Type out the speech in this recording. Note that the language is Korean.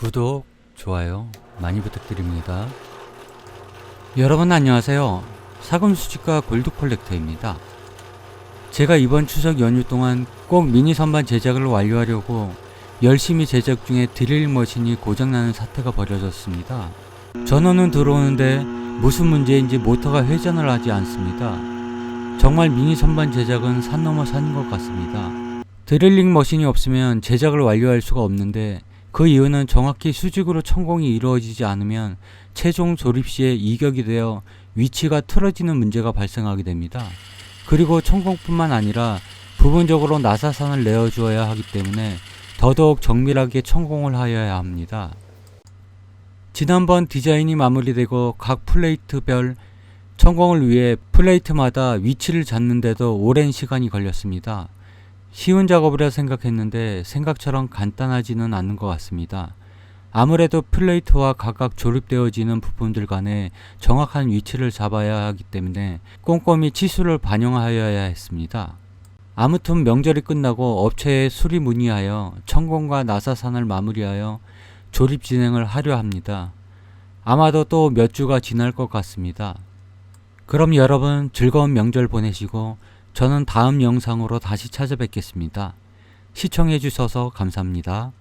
구독, 좋아요 많이 부탁드립니다. 여러분 안녕하세요. 사금수집가 골드 콜렉터입니다. 제가 이번 추석 연휴 동안 꼭 미니 선반 제작을 완료하려고 열심히 제작 중에 드릴 머신이 고장나는 사태가 벌어졌습니다. 전원은 들어오는데 무슨 문제인지 모터가 회전을 하지 않습니다. 정말 미니 선반 제작은 산 넘어 산인 것 같습니다. 드릴링 머신이 없으면 제작을 완료할 수가 없는데 그 이유는 정확히 수직으로 천공이 이루어지지 않으면 최종 조립 시에 이격이 되어 위치가 틀어지는 문제가 발생하게 됩니다. 그리고 천공뿐만 아니라 부분적으로 나사선을 내어주어야 하기 때문에 더더욱 정밀하게 천공을 하여야 합니다. 지난번 디자인이 마무리되고 각 플레이트별 천공을 위해 플레이트마다 위치를 잡는데도 오랜 시간이 걸렸습니다. 쉬운 작업이라 생각했는데 생각처럼 간단하지는 않는 것 같습니다. 아무래도 플레이트와 각각 조립되어지는 부품들 간에 정확한 위치를 잡아야 하기 때문에 꼼꼼히 치수를 반영하여야 했습니다. 아무튼 명절이 끝나고 업체에 수리 문의하여 천공과 나사산을 마무리하여 조립 진행을 하려 합니다. 아마도 또 몇 주가 지날 것 같습니다. 그럼 여러분 즐거운 명절 보내시고 저는 다음 영상으로 다시 찾아뵙겠습니다. 시청해 주셔서 감사합니다.